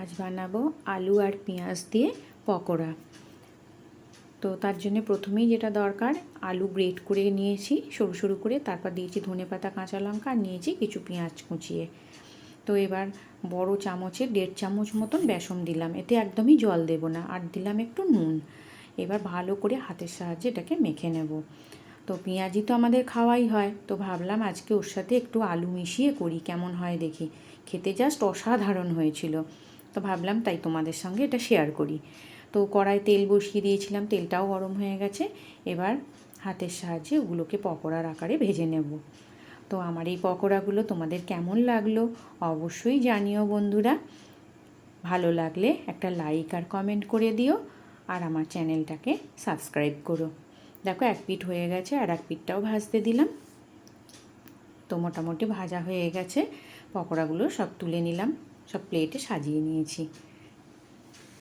আজ বানাবো আলু আর পেঁয়াজ দিয়ে পকোড়া। তো তার জন্য প্রথমেই যেটা দরকার, আলু গ্রেট করে নিয়েছি, সরু সরু করে। তারপর দিয়েছি ধনে পাতা, কাঁচা লঙ্কা আর নিয়েছি কিছু পেঁয়াজ কুচিয়ে। তো এবার বড় চামচে, দেড় চামচ মতন বেসন দিলাম। এতে একদমই জল দেব না। আর দিলাম একটু নুন। এবার ভালো করে হাতের সাহায্যে এটাকে মেখে নেব। তো পেঁয়াজি তো আমাদের খাওয়াই হয়। তো ভাবলাম আজকে ওর সাথে একটু আলু মিশিয়ে করি, কেমন হয় দেখি। খেতে জাস্ট অসাধারণ হয়েছিল। তো ভাবলাম তাই তোমাদের সঙ্গে এটা শেয়ার করি। তো কড়াই তেল বসিয়ে দিয়েছিলাম, তেলটাও গরম হয়ে গেছে। এবার হাতের সাহায্যে ওগুলোকে পকোড়ার আকারে ভেজে নেব। তো আমার এই পকোড়াগুলো তোমাদের কেমন লাগল অবশ্যই জানিও বন্ধুরা। ভালো লাগলে একটা লাইক আর কমেন্ট করে দিও আর আমার চ্যানেলটাকে সাবস্ক্রাইব করো। দেখো এক পিঠ হয়ে গেছে আর এক পিঠটাও ভাজতে দিলাম। তো মোটামুটি ভাজা হয়ে গেছে, পকোড়াগুলো সব তুলে নিলাম। সব প্লেটে সাজিয়ে নিয়েছি।